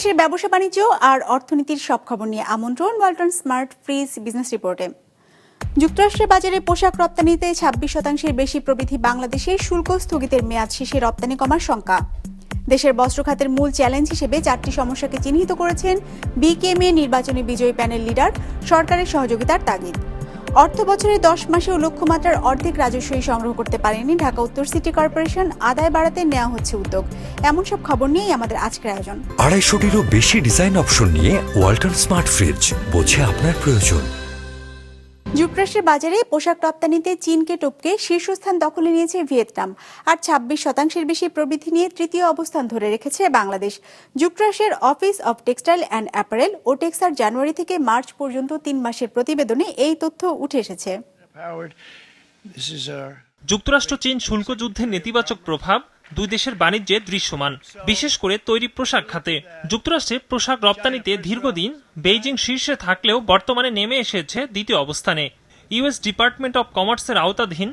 দেশ বিদেশের ব্যবসা বাণিজ্য আর অর্থনীতির সব খবর নিয়ে আমন্ত্রণ, ওয়ালটন স্মার্ট ফ্রিজ বিজনেস রিপোর্টে। যুক্তরাষ্ট্রের বাজারে পোশাক রপ্তানিতে ছাব্বিশ শতাংশের বেশি প্রবৃদ্ধি বাংলাদেশের শুল্ক স্থগিতের মেয়াদ শেষে রপ্তানি কমার শঙ্কা। দেশের বস্ত্র খাতের মূল চ্যালেঞ্জ হিসেবে চারটি সমস্যাকে চিহ্নিত করেছেন বিকেএমএ নির্বাচনী বিজয়ী প্যানেল লিডার, সরকারের সহযোগিতার তাগিদ। অর্থ বছরের দশ মাসেও লক্ষ্যমাত্রার অর্ধেক রাজস্বই সংগ্রহ করতে পারেনি ঢাকা উত্তর সিটি কর্পোরেশন। আদায় বাড়াতে নেওয়া হচ্ছে উদ্যোগ। এমন সব খবর নিয়েই আমাদের আজকের আয়োজন। আড়াইশোটিরও বেশি ডিজাইন অপশন নিয়ে ওয়াল্টন স্মার্ট ফ্রিজ, বোঝে আপনার প্রয়োজন। যুক্তরাষ্ট্রের বাজারে পোশাক রপ্তানিতে চীনকে টপকে শীর্ষস্থান দখলে নিয়েছে ভিয়েতনাম আর ছাব্বিশ শতাংশের বেশি প্রবৃদ্ধি নিয়ে তৃতীয় অবস্থান ধরে রেখেছে বাংলাদেশ। যুক্তরাষ্ট্রের office of textile and apparel ও টেক্সার জানুয়ারি থেকে মার্চ পর্যন্ত তিন মাসের প্রতিবেদনে এই তথ্য উঠে এসেছে। যুক্তরাষ্ট্র চীন শুল্ক যুদ্ধের নেতিবাচক প্রভাব দুই দেশের বাণিজ্যে দৃশ্যমান, বিশেষ করে তৈরি পোশাক খাতে। যুক্তরাষ্ট্রে পোশাক রপ্তানিতে দীর্ঘদিন বেইজিং শীর্ষে থাকলেও বর্তমানে নেমে এসেছে দ্বিতীয় অবস্থানে। ইউএস ডিপার্টমেন্ট অব কমার্সের আওতাধীন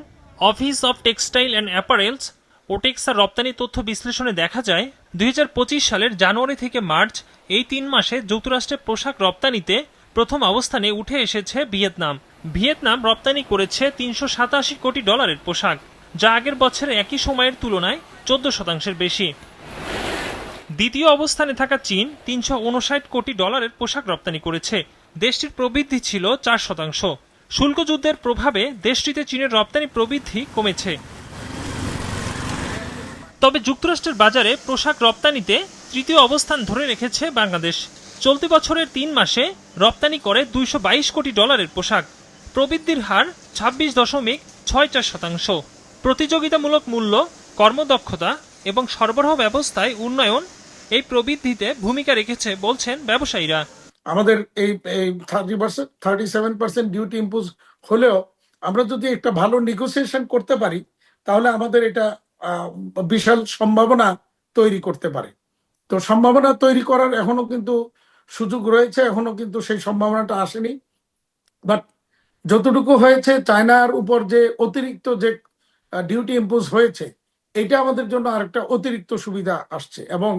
office of textile and apparels ওটেক্সার রপ্তানি তথ্য বিশ্লেষণে দেখা যায়, দুই হাজার পঁচিশ সালের জানুয়ারি থেকে মার্চ এই তিন মাসে যুক্তরাষ্ট্রে পোশাক রপ্তানিতে প্রথম অবস্থানে উঠে এসেছে ভিয়েতনাম। ভিয়েতনাম রপ্তানি করেছে তিনশো সাতাশি কোটি ডলারের পোশাক। যা আগের বছরে একই সময়ের তুলনায় চোদ্দ শতাংশের বেশি। দ্বিতীয় অবস্থানে থাকা চীন তিনশো উনষাট কোটি ডলারের পোশাক রপ্তানি করেছে। দেশটির প্রবৃদ্ধি ছিল চার শতাংশ। শুল্ক যুদ্ধের প্রভাবে দেশটিতে চীনের রপ্তানি প্রবৃদ্ধি কমেছে। তবে যুক্তরাষ্ট্রের বাজারে পোশাক রপ্তানিতে তৃতীয় অবস্থান ধরে রেখেছে বাংলাদেশ। চলতি বছরের তিন মাসে রপ্তানি করে দুইশো বাইশ কোটি ডলারের পোশাক। প্রবৃদ্ধির হার ছাব্বিশ দশমিক ছয় চার শতাংশ। প্রতিযোগিতামূলক মূল্য, কর্মদক্ষতা এবং সরবরাহ ব্যবস্থায় উন্নয়ন এই প্রবৃদ্ধিতে ভূমিকা রেখেছে বলছেন ব্যবসায়ীরা। আমাদের এই thirty percent thirty seven percent duty impose হলেও আমরা যদি একটা ভালো নেগোসিয়েশন করতে পারি, তাহলে আমাদের এটা বিশাল সম্ভাবনা তৈরি করতে পারে। তো সম্ভাবনা তৈরি করার এখনও কিন্তু সুযোগ রয়েছে, এখনও কিন্তু সেই সম্ভাবনাটা আসেনি। বাট যতটুকু হয়েছে চায়নার উপর যে অতিরিক্ত যে ডিউটি ইম্পোজ হয়েছে, এটা আমাদের জন্য আরেকটা অতিরিক্ত সুবিধা আসছে। এবং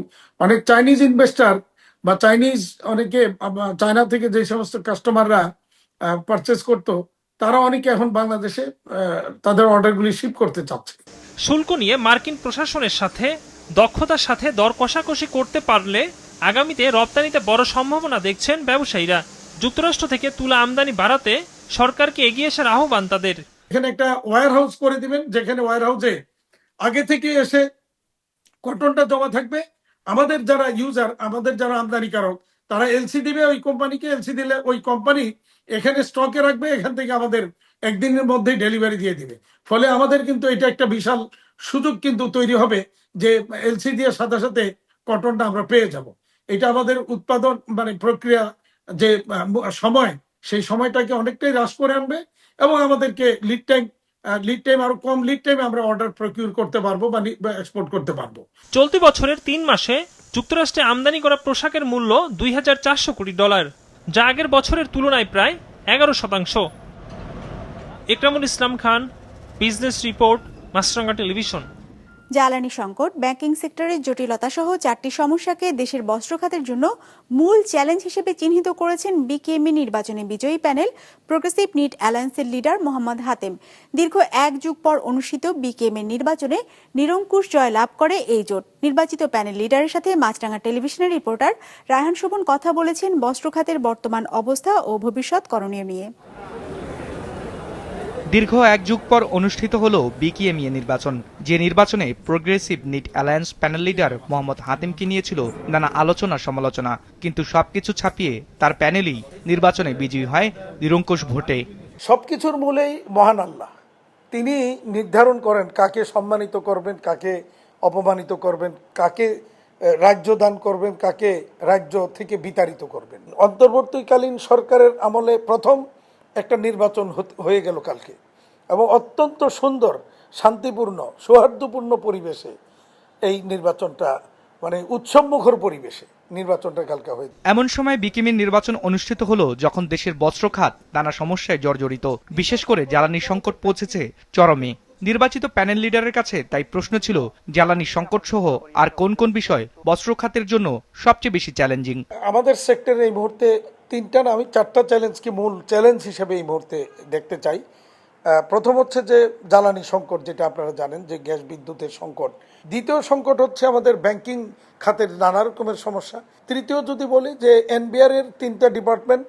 অনেক চাইনিজ ইনভেস্টর বা চাইনিজ অনেকে চায়না থেকে যে সমস্ত কাস্টমাররা পারচেস করতো, তারা অনেকে এখন বাংলাদেশে তাদের অর্ডারগুলি শিপ করতে চাচ্ছে। শুল্ক নিয়ে মার্কিন প্রশাসনের সাথে দক্ষতার সাথে দর কষাকষি করতে পারলে আগামীতে রপ্তানিতে বড় সম্ভাবনা দেখছেন ব্যবসায়ীরা। যুক্তরাষ্ট্র থেকে তুলা আমদানি বাড়াতে সরকারকে এগিয়ে আসার আহ্বান তাদের। এখানে একটা ওয়্যার হাউস করে দিবেন, যেখানে ওয়্যার হাউসে আগে থেকে এসে কটনটা জমা থাকবে। আমাদের যারা ইউজার আমাদের যারা আমদানিকারক, তারা এলসি দিবে ওই কোম্পানিকে এলসি দিলে ওই কোম্পানি এখানে স্টকে রাখবে, এখান থেকে আমাদের একদিনের মধ্যেই ডেলিভারি দিয়ে দিবে। ফলে আমাদের কিন্তু এটা একটা বিশাল সুযোগ কিন্তু তৈরি হবে যে এলসি দিয়ে সাথে সাথে কটনটা আমরা পেয়ে যাব। এটা আমাদের উৎপাদন মানে প্রক্রিয়া যে সময়, সেই সময়টাকে অনেকটাই হ্রাস করে আনবে। এবং আমাদেরকে লিড টাইম লিড টাইম আরও কম লিড টাইম আমরা অর্ডার প্রকিউর করতে পারব বা এক্সপোর্ট করতে পারব। চলতি বছরের তিন মাসে যুক্তরাষ্ট্রে আমদানি করা পোশাকের মূল্য দুই হাজার চারশো কোটি ডলার, যা আগের বছরের তুলনায় প্রায় এগারো শতাংশ। Ekramul Islam Khan, business report Maasranga television. জ্বালানি সংকট ব্যাংকিং সেক্টরের জটিলতা সহ চারটি সমস্যাকে দেশের বস্ত্র খাতের জন্য মূল চ্যালেঞ্জ হিসেবে চিহ্নিত করেছেন বিকেএমই নির্বাচনে বিজয়ী প্যানেল প্রোগ্রেসিভ নিট অ্যালায়েন্সের লিডার মোহাম্মদ হাতেম। দীর্ঘ এক যুগ পর অনুষ্ঠিত বিকেএমএ নির্বাচনে নিরঙ্কুশ জয় লাভ করে এই জোট। নির্বাচিত প্যানেল লিডারের সাথে মাছরাঙ্গা টেলিভিশনের রিপোর্টার রায়হান শোভন কথা বলেছেন বস্ত্র খাতের বর্তমান অবস্থা ও ভবিষ্যৎ করণীয় নিয়ে। দীর্ঘ এক যুগ পর অনুষ্ঠিত হল বিকিএমইএ নির্বাচন, যে নির্বাচনে progressive knit alliance panel leader Mohammad হাতিমকে নিয়েছিল নানা আলোচনা সমালোচনা। কিন্তু সবকিছু ছাপিয়ে তার প্যানেলই নির্বাচনে বিজয়ী হয় নিরঙ্কুশ ভোটে। সবকিছুর মূলেই মহান আল্লাহ। তিনি নির্ধারণ করেন কাকে সম্মানিত করবেন, কাকে অপমানিত করবেন, কাকে রাজ্য দান করবেন, কাকে রাজ্য থেকে বিতাড়িত করবেন। অন্তর্বর্তীকালীন সরকারের আমলে প্রথম একটা নির্বাচন হয়ে গেল কালকে। এবং অত্যন্ত সুন্দর শান্তিপূর্ণ সৌহার্দ্যপূর্ণ পরিবেশে এই নির্বাচনটা মানে উৎসবমুখর পরিবেশে নির্বাচনটা কালকে হয়ে এমন সময় বিকিমির নির্বাচন অনুষ্ঠিত হলো যখন দেশের বস্ত্র খাত নানা সমস্যায় জর্জরিত। বিশেষ করে জ্বালানি সংকট পৌঁছেছে চরমে। নির্বাচিত প্যানেল লিডারের কাছে তাই প্রশ্ন ছিল জ্বালানি সংকট সহ আর কোন কোন বিষয় বস্ত্র খাতের জন্য সবচেয়ে বেশি চ্যালেঞ্জিং? আমাদের সেক্টরে এই মুহূর্তে তিনটা না, আমি চারটা চ্যালেঞ্জকে মূল চ্যালেঞ্জ হিসেবে এই মুহূর্তে দেখতে চাই। প্রথম হচ্ছে যে জ্বালানি সংকট, যেটা আপনারা জানেন যে গ্যাস বিদ্যুতের সংকট। দ্বিতীয় সংকট হচ্ছে আমাদের ব্যাংকিং খাতের নানা রকমের সমস্যা। তৃতীয় যদি বলি যে এনবিআর এর তিনটা ডিপার্টমেন্ট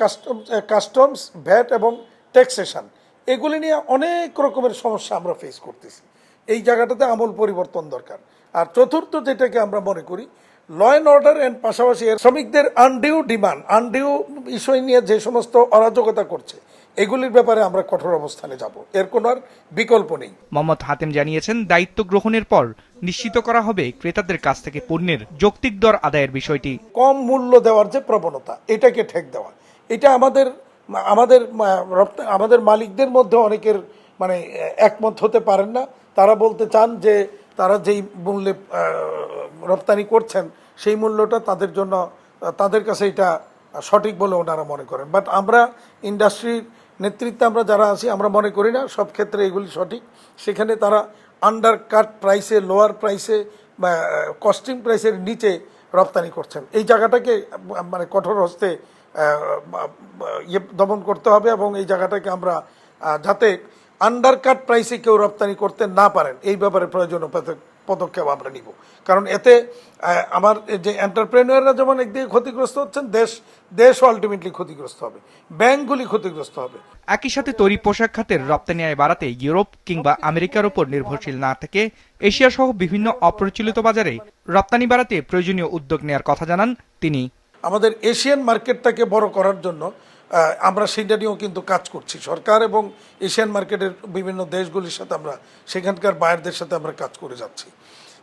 কাস্টমস কাস্টমস ভ্যাট এবং ট্যাক্সেশন এগুলি নিয়ে অনেক রকমের সমস্যা আমরা ফেস করতেছি। এই জায়গাটাতে আমূল পরিবর্তন দরকার। আর চতুর্থ যেটাকে আমরা মনে করি ল অ্যান্ড অর্ডার অ্যান্ড পাশাপাশি শ্রমিকদের আনডিউ ডিমান্ড আনডিউ বিষয় নিয়ে যে সমস্ত অরাজকতা করছে এগুলির ব্যাপারে আমরা কঠোর অবস্থানে যাব। এর কোনো আর বিকল্প নেই। মোহাম্মদ হাতেম জানিয়েছেন দায়িত্ব গ্রহণের পর নিশ্চিত করা হবে ক্রেতাদের কাছ থেকে পণ্যের যৌক্তিক দর আদায়ের বিষয়টি। কম মূল্য দেওয়ার যে প্রবণতা এটাকে ঠেক দেওয়া। এটা আমাদের আমাদের আমাদের মালিকদের মধ্যে অনেকের মানে একমত হতে পারেন না। তারা বলতে চান যে তারা যেই মূল্যে রপ্তানি করছেন, সেই মূল্যটা তাদের জন্য, তাদের কাছে এটা সঠিক বলে ওনারা মনে করেন। বাট আমরা ইন্ডাস্ট্রির নেতৃত্বে আমরা যারা আছি, আমরা মনে করি না, সব ক্ষেত্রে এগুলি সঠিক। সেখানে তারা আন্ডার কাট প্রাইসে লোয়ার প্রাইসে বা কস্টিং প্রাইসের নিচে রপ্তানি করছেন। এই জায়গাটাকে মানে কঠোর হস্তে ইয়ে দমন করতে হবে এবং এই জায়গাটাকে আমরা যাতে আন্ডার কাট প্রাইসে কেউ রপ্তানি করতে না পারেন এই ব্যাপারে প্রয়োজনীয় পদক- পদক্ষেপ আমরা নিব। কারণ এতে আমার যে এন্টারপ্রেনিয়াররা যেমন একদিকে ক্ষতিগ্রস্ত হচ্ছেন দেশ দেশও আলটিমেটলি ক্ষতিগ্রস্ত হবে ব্যাংকগুলি ক্ষতিগ্রস্ত হবে। একই সাথে তৈরি পোশাক খাতের রপ্তানি আয় বাড়াতে ইউরোপ কিংবা আমেরিকার উপর নির্ভরশীল না থেকে এশিয়া সহ বিভিন্ন অপ্রচলিত বাজারে রপ্তানি বাড়াতে প্রয়োজনীয় উদ্যোগ নেওয়ার কথা জানান তিনি। আমাদের এশিয়ান মার্কেটটাকে বড় করার জন্য আমরা সেইটা নিয়েও কিন্তু কাজ করছি। সরকার এবং এশিয়ান মার্কেটের বিভিন্ন দেশগুলির সাথে আমরা, সেখানকার বায়ারদের সাথে আমরা কাজ করে যাচ্ছি।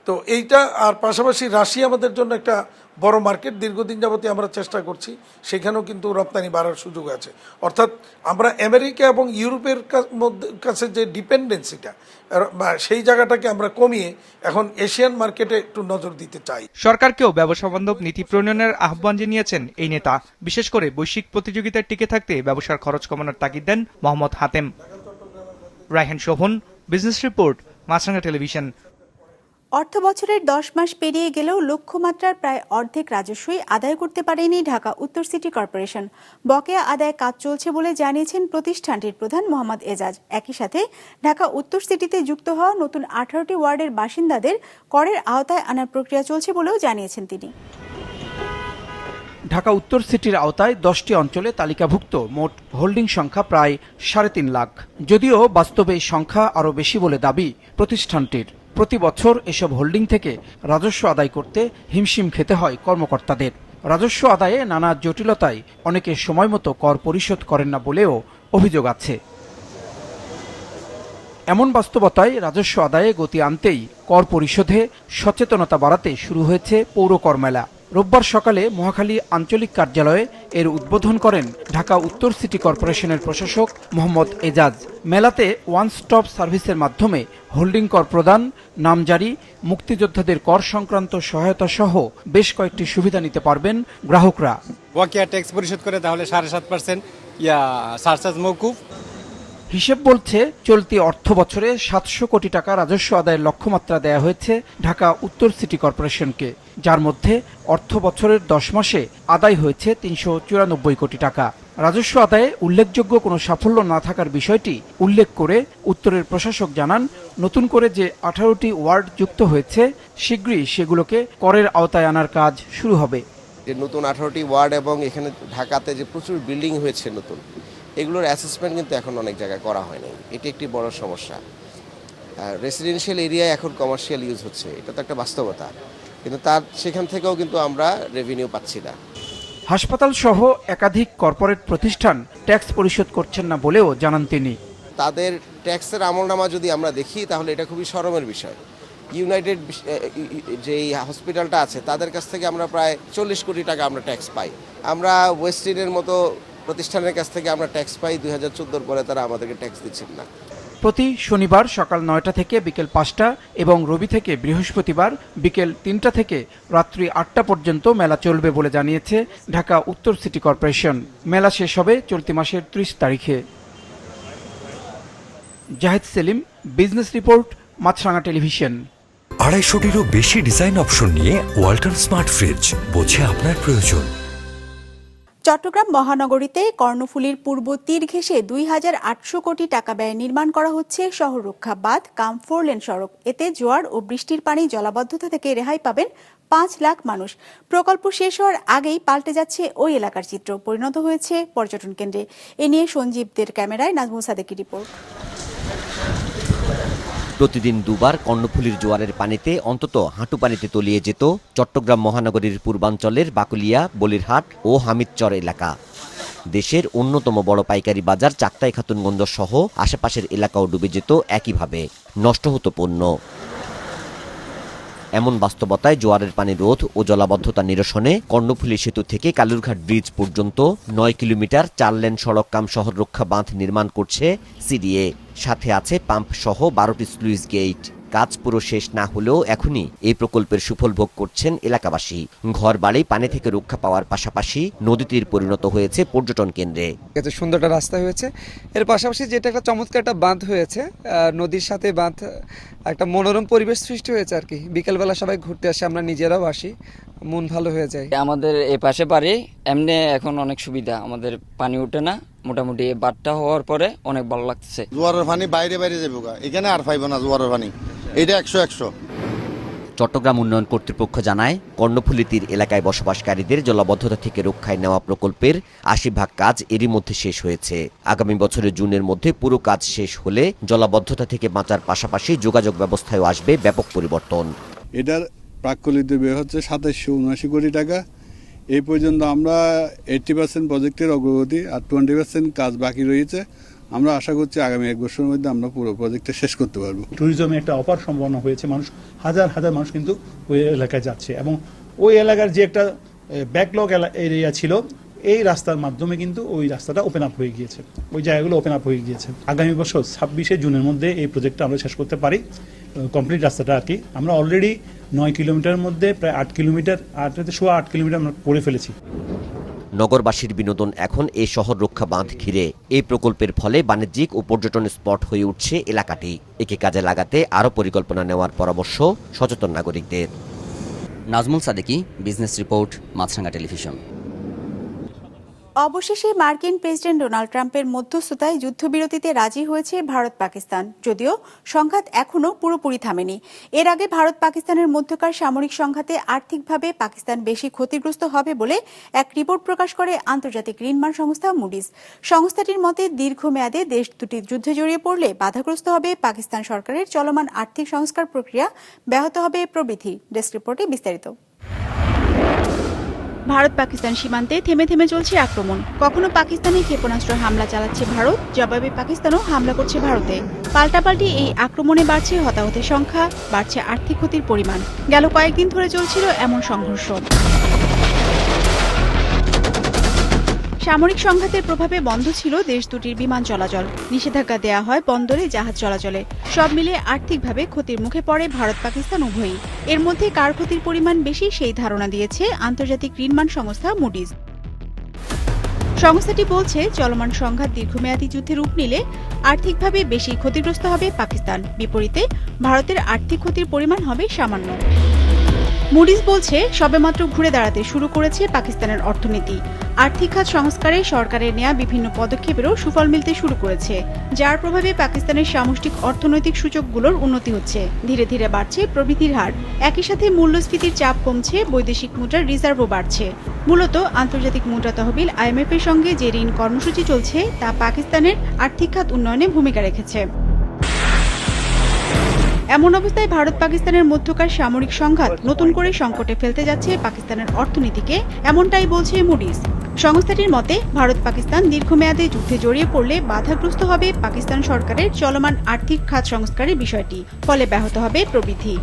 তো এইটা আর পাশাপাশি রাশিয়া আমাদের জন্য একটা বড় মার্কেট, দীর্ঘদিন যাবতীয় আমরা চেষ্টা করছি, সেখানেও কিন্তু রপ্তানি বাড়ার সুযোগ আছে। অর্থাৎ আমরা আমেরিকা এবং ইউরোপের কাছে যে ডিপেন্ডেন্সিটা সেই জায়গাটাকে আমরা কমিয়ে এখন এশিয়ান মার্কেটে একটু নজর দিতে চাই। সরকারকেও ব্যবসা বান্ধব নীতি প্রণয়নের আহ্বান জানিয়েছেন এই নেতা। বিশেষ করে বৈশ্বিক প্রতিযোগিতায় টিকে থাকতে ব্যবসার খরচ কমানোর তাগিদ দেন Mohammad Hatem. Raihan Shovon, business report Maasranga television. অর্থ বছরের দশ মাস পেরিয়ে গেলেও লক্ষ্যমাত্রার প্রায় অর্ধেক রাজস্বই আদায় করতে পারেনি ঢাকা উত্তর সিটি কর্পোরেশন। বকেয়া আদায় কাজ চলছে বলে জানিয়েছেন প্রতিষ্ঠানটির প্রধান মোহাম্মদ এজাজ। একই সাথে ঢাকা উত্তর সিটিতে যুক্ত হওয়া নতুন আঠারোটি ওয়ার্ডের বাসিন্দাদের করের আওতায় আনার প্রক্রিয়া চলছে বলেও জানিয়েছেন তিনি। ঢাকা উত্তর সিটির আওতায় দশটি অঞ্চলে তালিকাভুক্ত মোট হোল্ডিং সংখ্যা প্রায় সাড়ে তিন লাখ। যদিও বাস্তবে সংখ্যা আরও বেশি বলে দাবি প্রতিষ্ঠানটির। প্রতি বছর এসব হোল্ডিং থেকে রাজস্ব আদায় করতে হিমশিম খেতে হয় কর্মকর্তাদের। রাজস্ব আদায়ে নানা জটিলতায় অনেকে সময় মতো কর পরিশোধ করেন না বলেও অভিযোগ আছে। এমন বাস্তবতায় রাজস্ব আদায়ে গতি আনতেই কর পরিশোধে সচেতনতা বাড়াতে শুরু হয়েছে পৌর কর মেলা রোববার সকালে মহাখালী আঞ্চলিক কার্যালয়ে এর উদ্বোধন করেন ঢাকা উত্তর সিটি কর্পোরেশনের প্রশাসক মোহাম্মদ এজাজ। মেলাতে ওয়ান স্টপ সার্ভিসের মাধ্যমে হোল্ডিং কর প্রদান নামজারি মুক্তিযোদ্ধাদের কর সংক্রান্ত সহায়তা সহ বেশ কয়েকটি সুবিধা নিতে পারবেন গ্রাহকরা। বকেয়া ট্যাক্স পরিশোধ করে তাহলে সাড়ে সাত পার্সেন্ট ইয়া সারচার্জ মৌকুফ। হিসেব বলছে, চলতি অর্থ বছরে সাতশো কোটি টাকা রাজস্ব আদায়ের লক্ষ্যমাত্রা দেয়া হয়েছে ঢাকা উত্তর সিটি কর্পোরেশনকে, যার মধ্যে অর্থ বছরের দশ মাসে আদায় হয়েছে তিনশো চুরানব্বই কোটি টাকা। রাজস্ব আদায়ে উল্লেখযোগ্য কোনো সাফল্য না থাকার বিষয়টি উল্লেখ করে উত্তরের প্রশাসক জানান, নতুন করে যে আঠারোটি ওয়ার্ড যুক্ত হয়েছে, শীঘ্রই সেগুলোকে করের আওতায় আনার কাজ শুরু হবে। যে নতুন আঠারোটি ওয়ার্ড এবং এখানে ঢাকাতে যে প্রচুর বিল্ডিং হয়েছে নতুন এগুলোর অ্যাসেসমেন্ট কিন্তু এখন অনেক জায়গায় করা হয়নি। এটি একটি বড় সমস্যা। রেসিডেন্সিয়াল এরিয়ায় এখন কমার্শিয়াল ইউজ হচ্ছে। এটা তো একটা বাস্তবতা। কিন্তু তার সেখান থেকেও কিন্তু আমরা রেভিনিউ পাচ্ছি না। হাসপাতাল সহ একাধিক কর্পোরেট প্রতিষ্ঠান ট্যাক্স পরিশোধ করছেন না বলেও জানান তিনি। তাদের ট্যাক্সের আমলনামা যদি আমরা দেখি তাহলে এটা খুবই সরমের বিষয়। ইউনাইটেড বিশ- এ- এ- এ- যে এই হসপিটালটা আছে তাদের কাছ থেকে আমরা প্রায় চল্লিশ কোটি টাকা আমরা ট্যাক্স পাই। আমরা ওয়েস্টিনের মতো প্রতিষ্ঠানের কাছ থেকে আমরা ট্যাক্স পাই দুই হাজার চোদ্দোর পরে তারা আমাদেরকে ট্যাক্স দিচ্ছেন না। প্রতি শনিবার সকাল নয়টা থেকে বিকেল পাঁচটা এবং রবি থেকে বৃহস্পতিবার বিকেল তিনটা থেকে রাত্রি আটটা পর্যন্ত মেলা চলবে বলে জানিয়েছে ঢাকা উত্তর সিটি কর্পোরেশন। মেলা শেষ হবে চলতি মাসের ত্রিশ তারিখে। Zahed Selim business report Maasranga television. আড়াইশোটিরও বেশি ডিজাইন অপশন নিয়ে ওয়ালটন স্মার্ট ফ্রিজ বোঝে আপনার প্রয়োজন। চট্টগ্রাম মহানগরীতে কর্ণফুলীর পূর্ব তীর ঘেঁষে দুই হাজার আটশো কোটি টাকা ব্যয়ে নির্মাণ করা হচ্ছে শহর রক্ষা বাঁধ কাম লেন সড়ক। এতে জোয়ার ও বৃষ্টির পানি জলাবদ্ধতা থেকে রেহাই পাবেন পাঁচ লাখ মানুষ। প্রকল্প শেষ হওয়ার আগেই পাল্টে যাচ্ছে ওই এলাকার চিত্র। পরিণত হয়েছে পর্যটন কেন্দ্রে। এ নিয়ে সঞ্জীবদের ক্যামেরায় নাজমুল সাদেকি রিপোর্ট। প্রতিদিন দুবার কর্ণফুলির জোয়ারের পানিতে, অন্তত হাঁটু পানিতে তলিয়ে যেত চট্টগ্রাম মহানগরীর পূর্বাঞ্চলের বাকুলিয়া, বলিরহাট ও হামিদচর এলাকা। দেশের অন্যতম বড় পাইকারি বাজার চাকতাই খাতুনগঞ্জ সহ আশেপাশের এলাকাও ডুবে যেত একইভাবে। নষ্ট হতো পণ্য। এমন বাস্তবতায় জোয়ারের পানি রোধ ও জলাবদ্ধতা নিরসনে কর্ণফুলী সেতু থেকে কালুরঘাট ব্রিজ পর্যন্ত নয় কিলোমিটার চার লেন সড়ক কাম শহর রক্ষা বাঁধ নির্মাণ করছে সিডিএ। সাথে আছে পাম্প সহ বারোটি স্লুইস গেট কাজ পুরো শেষ না হলেও এখনই এই প্রকল্পের সুফল ভোগ করছেন এলাকাবাসী। ঘর বাড়ি পানি থেকে রক্ষা পাওয়ার পাশাপাশি নদী তীর পরিণত হয়েছে পর্যটন কেন্দ্রে। এত সুন্দর একটা রাস্তা হয়েছে। এর পাশাপাশি যেটা একটা চমৎকার একটা বাঁধ হয়েছে নদীর সাথে বাঁধ একটা মনোরম পরিবেশ সৃষ্টি হয়েছে আর কি। বিকেলবেলা সবাই ঘুরতে আসে আমরা নিজেরাও আসি মন ভালো হয়ে যায়। আমাদের এ পাশে বাড়ি এমনি এখন অনেক সুবিধা আমাদের পানি উঠে না মোটামুটি বাঁধটা হওয়ার পরে অনেক ভালো লাগছে জোয়ারের পানি বাইরে বাইরে যাব এখানে আর পাইব না জোয়ারের পানি। এটা একশো একশো। চট্টগ্রাম উন্নয়ন কর্তৃপক্ষ জানায় কর্ণফুলী তীর এলাকায় বসবাসকারীদের জলাবদ্ধতা থেকে রক্ষায় নেওয়া প্রকল্পের আশি ভাগ কাজ এরই মধ্যে শেষ হয়েছে। আগামী বছরের জুনের মধ্যে পুরো কাজ শেষ হলে জলাবদ্ধতা থেকে বাঁচার পাশাপাশি যোগাযোগ ব্যবস্থায় আসবে ব্যাপক পরিবর্তন। এটার প্রাক্কলিত ব্যয় হচ্ছে সাতাশশো উনআশি কোটি টাকা। এই পর্যন্ত আমরা এইটটি পার্সেন্ট প্রজেক্টের অগ্রগতি আর টোয়েন্টি পার্সেন্ট কাজ বাকি রয়েছে। আমরা আশা করছি আগামী এক বছরের মধ্যে আমরা পুরো প্রজেক্টটা শেষ করতে পারব। ট্যুরিজমে একটা অপার সম্ভাবনা হয়েছে, মানুষ, হাজার হাজার মানুষ কিন্তু ওই এলাকায় যাচ্ছে এবং ওই এলাকার যে একটা ব্যাকলগ এরিয়া ছিল, এই রাস্তার মাধ্যমে কিন্তু ওই রাস্তাটা ওপেন আপ হয়ে গিয়েছে। ওই জায়গাগুলো ওপেন আপ হয়ে গিয়েছে। আগামী বছর ছাব্বিশে জুনের মধ্যে এই প্রজেক্টটা আমরা শেষ করতে পারি। কমপ্লিট রাস্তাটা আর কি। আমরা অলরেডি নয় কিলোমিটারের মধ্যে প্রায় আট কিলোমিটার আট, সোয়া আট কিলোমিটার আমরা করে ফেলেছি। নগরবাসীর বিনোদন এখন এ শহর রক্ষা বাঁধ ঘিরে। এই প্রকল্পের ফলে বাণিজ্যিক ও পর্যটন স্পট হয়ে উঠছে এলাকাটি। একে কাজে লাগাতে আরও পরিকল্পনা নেওয়ার পরামর্শ সচেতন নাগরিকদের। Nazmul Sadeki, business report, Maasranga television. অবশেষে মার্কিন প্রেসিডেন্ট ডোনাল্ড ট্রাম্পের মধ্যস্থতায় যুদ্ধবিরতিতে রাজি হয়েছে ভারত পাকিস্তান। যদিও সংঘাত এখনও পুরোপুরি থামেনি। এর আগে ভারত পাকিস্তানের মধ্যকার সামরিক সংঘাতে আর্থিকভাবে পাকিস্তান বেশি ক্ষতিগ্রস্ত হবে বলে এক রিপোর্ট প্রকাশ করে আন্তর্জাতিক ঋণমান সংস্থা মুডিস। সংস্থাটির মতে, দীর্ঘমেয়াদে দেশ দুটি যুদ্ধে জড়িয়ে পড়লে বাধাগ্রস্ত হবে পাকিস্তান সরকারের চলমান আর্থিক সংস্কার প্রক্রিয়া। ব্যাহত হবে প্রবৃদ্ধি। ডেস্ক রিপোর্টে বিস্তারিত। ভারত পাকিস্তান সীমান্তে থেমে থেমে চলছে আক্রমণ। কখনো পাকিস্তানি ক্ষেপণাস্ত্র হামলা চালাচ্ছে ভারত, জবাবে পাকিস্তানও হামলা করছে ভারতে। পাল্টাপাল্টি এই আক্রমণে বাড়ছে হতাহতের সংখ্যা, বাড়ছে আর্থিক ক্ষতির পরিমাণ। গেল কয়েকদিন ধরে চলছিল এমন সংঘর্ষ। সামরিক সংঘাতের প্রভাবে বন্ধ ছিল দেশ দুটির বিমান চলাচল। নিষেধাজ্ঞা দেয়া হয় বন্দরে জাহাজ চলাচলে। সব মিলে আর্থিকভাবে ক্ষতির মুখে পড়ে ভারত পাকিস্তান উভয়ই। এর মধ্যে কার ক্ষতির পরিমাণ বেশি সেই ধারণা দিয়েছে আন্তর্জাতিক ঋণমান সংস্থা মুডিজ। সংস্থাটি বলছে, চলমান সংঘাত দীর্ঘমেয়াদী যুদ্ধে রূপ নিলে আর্থিকভাবে বেশি ক্ষতিগ্রস্ত হবে পাকিস্তান। বিপরীতে, ভারতের আর্থিক ক্ষতির পরিমাণ হবে সামান্য। মুডিস বলছে, সবেমাত্র ঘুরে দাঁড়াতে শুরু করেছে পাকিস্তানের অর্থনীতি। আর্থিক খাত সংস্কারে সরকারের নেয়া বিভিন্ন পদক্ষেপেরও সুফল মিলতে শুরু করেছে, যার প্রভাবে পাকিস্তানের সামষ্টিক অর্থনৈতিক সূচকগুলোর উন্নতি হচ্ছে। ধীরে ধীরে বাড়ছে প্রবৃদ্ধির হার। একই সাথে মূল্যস্ফীতির চাপ কমছে, বৈদেশিক মুদ্রার রিজার্ভও বাড়ছে। মূলত আন্তর্জাতিক মুদ্রা তহবিল আইএমএফ এর সঙ্গে যে ঋণ কর্মসূচি চলছে, তা পাকিস্তানের আর্থিক খাত উন্নয়নে ভূমিকা রেখেছে। এমন অবস্থায় ভারত পাকিস্তানের মধ্যকার সামরিক সংঘাত নতুন করে সংকটে ফেলতে যাচ্ছে পাকিস্তানের অর্থনীতিকে, এমনটাই বলছে মুডিস সংস্থাটির মতে, ভারত পাকিস্তান দীর্ঘমেয়াদে যুদ্ধে জড়িয়ে পড়লে বাধাগ্রস্ত হবে পাকিস্তান সরকারের চলমান আর্থিক খাত সংস্কারের বিষয়টি, ফলে ব্যাহত হবে প্রবৃদ্ধি।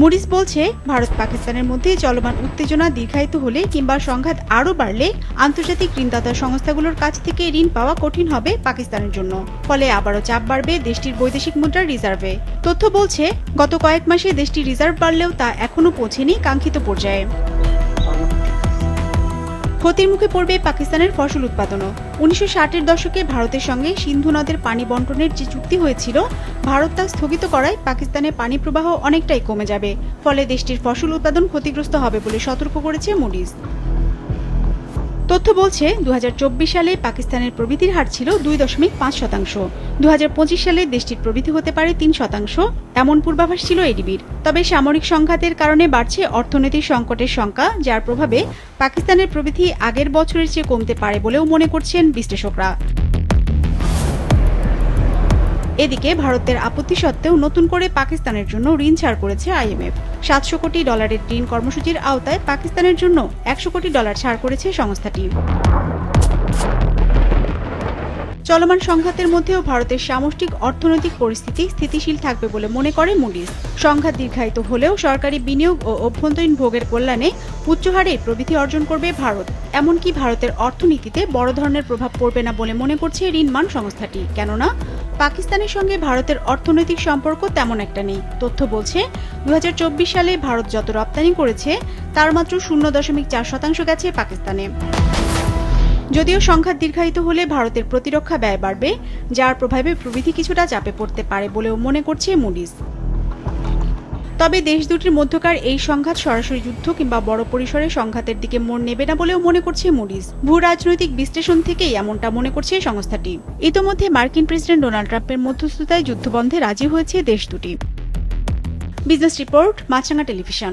মুডিস বলছে, ভারত পাকিস্তানের মধ্যে চলমান উত্তেজনা দীর্ঘায়িত হলে কিংবা সংঘাত আরও বাড়লে আন্তর্জাতিক ঋণদাতা সংস্থাগুলোর কাছ থেকে ঋণ পাওয়া কঠিন হবে পাকিস্তানের জন্য। ফলে আবারও চাপ বাড়বে দেশটির বৈদেশিক মুদ্রার রিজার্ভে। তথ্য বলছে, গত কয়েক মাসে দেশটির রিজার্ভ বাড়লেও তা এখনও পৌঁছেনি কাঙ্ক্ষিত পর্যায়ে। ক্ষতির মুখে পড়বে পাকিস্তানের ফসল উৎপাদনও। উনিশশো ষাটের দশকে ভারতের সঙ্গে সিন্ধু নদের পানি বন্টনের যে চুক্তি হয়েছিল, ভারত তা স্থগিত করায় পাকিস্তানে পানি প্রবাহ অনেকটাই কমে যাবে। ফলে দেশটির ফসল উৎপাদন ক্ষতিগ্রস্ত হবে বলে সতর্ক করেছে মুডিস তথ্য বলছে দু হাজার চব্বিশ সালে পাকিস্তানের প্রবৃদ্ধির হার ছিল দুই দশমিক পাঁচ শতাংশ। দু হাজার পঁচিশ সালে দেশটির প্রবৃদ্ধি হতে পারে তিন শতাংশ। এমন পূর্বাভাস ছিল এডিবির। তবে সামরিক সংঘাতের কারণে বাড়ছে অর্থনৈতিক সংকটের সংখ্যা, যার প্রভাবে পাকিস্তানের প্রবৃদ্ধি আগের বছরের চেয়ে কমতে পারে বলেও মনে করছেন বিশ্লেষকরা। এদিকে ভারতের আপত্তি সত্ত্বেও নতুন করে পাকিস্তানের জন্য ঋণ ছাড় করেছে আইএমএফ। সাতশো কোটি ডলারের ঋণ কর্মসূচির আওতায় পাকিস্তানের জন্য একশো কোটি ডলার ছাড় করেছে সংস্থাটি। চলমান সংঘাতের মধ্যেও ভারতের সামষ্টিক অর্থনৈতিক পরিস্থিতি স্থিতিশীল থাকবে বলে মনে করে মুডিস। সংঘাত দীর্ঘায়িত হলেও সরকারি বিনিয়োগ ও অভ্যন্তরীণ ভোগের কল্যাণে উচ্চ হারে প্রবৃদ্ধি অর্জন করবে ভারত। এমনকি ভারতের অর্থনীতিতে বড় ধরনের প্রভাব পড়বে না বলে মনে করছে ঋণমান সংস্থাটি। কেননা পাকিস্তানের সঙ্গে ভারতের অর্থনৈতিক সম্পর্ক তেমন একটা নেই। তথ্য বলছে দু হাজার চব্বিশ সালে ভারত যত রপ্তানি করেছে, তার মাত্র শূন্য দশমিক চার শতাংশ গেছে পাকিস্তানে। যদিও সংখ্যা দীর্ঘায়িত হলে ভারতের প্রতিরক্ষা ব্যয় বাড়বে, যার প্রভাবে প্রবৃদ্ধি কিছুটা চাপে পড়তে পারে বলেও মনে করছে মুডিস। তবে দেশ দুটির মধ্যকার এই সংঘাত সরাসরি যুদ্ধ কিংবা বড় পরিসরে সংঘাতের দিকে মোড় নেবে না বলেও মনে করছে মুডিস ভূ রাজনৈতিক বিশ্লেষণ থেকেই এমনটা মনে করছে সংস্থাটি। ইতোমধ্যে মার্কিন প্রেসিডেন্ট ডোনাল্ড ট্রাম্পের মধ্যস্থতায় যুদ্ধবন্ধে রাজি হয়েছে দেশ দুটি। Business report Maasranga television.